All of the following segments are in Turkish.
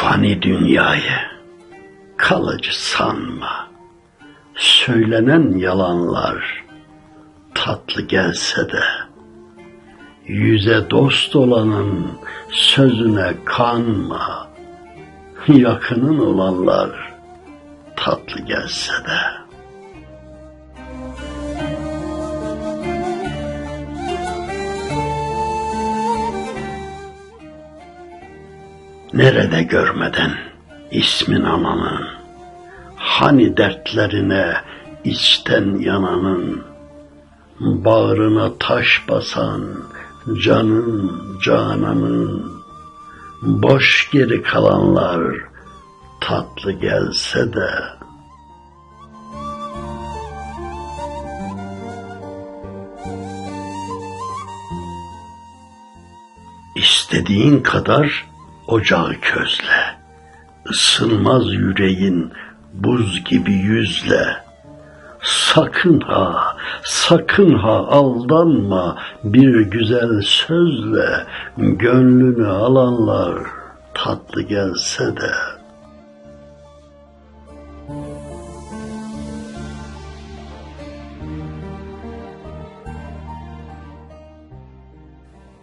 Fani dünyayı kalıcı sanma. Söylenen yalanlar tatlı gelse de yüze dost olanın sözüne kanma. Yakının olanlar tatlı gelse de. Nerede görmeden ismin ananın, hani dertlerine içten yananın, bağrına taş basan canın cananın, boş geri kalanlar tatlı gelse de, İstediğin kadar ocağı közle. Isınmaz yüreğin buz gibi yüzle. Sakın ha, sakın ha aldanma bir güzel sözle. Gönlünü alanlar tatlı gelse de.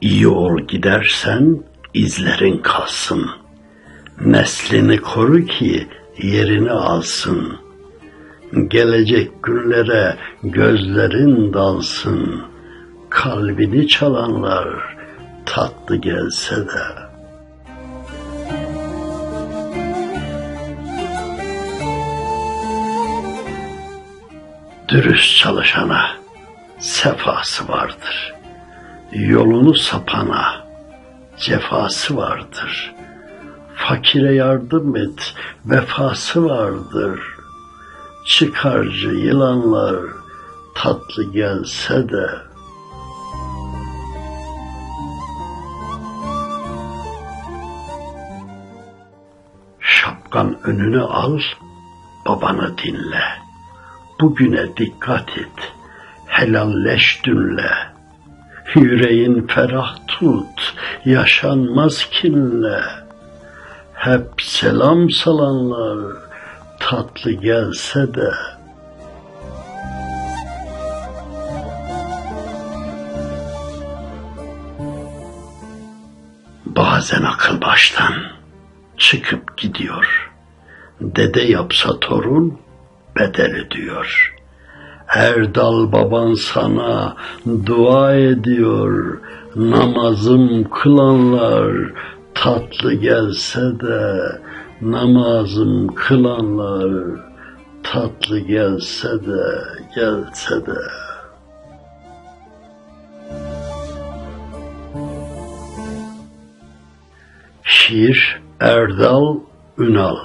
İyi ol gidersen izlerin kalsın. Neslini koru ki yerini alsın. Gelecek günlere gözlerin dalsın. Kalbini çalanlar tatlı gelse de. Dürüst çalışana sefası vardır. Yolunu sapana cefası vardır. Fakire yardım et, vefası vardır. Çıkarcı yılanlar tatlı gelse de Şapkan önüne al, babanı dinle. Bugüne dikkat et, helalleş dünle. Yüreğin ferah tut, yaşanmaz kinle. Hep selam salanlar tatlı gelse de. Bazen akıl baştan çıkıp gidiyor. Dede yapsa torun bedeli diyor.'' Erdal baban sana dua ediyor. Namazım kılanlar tatlı gelse de namazım kılanlar tatlı gelse de gelse de. Şiir Erdal Ünal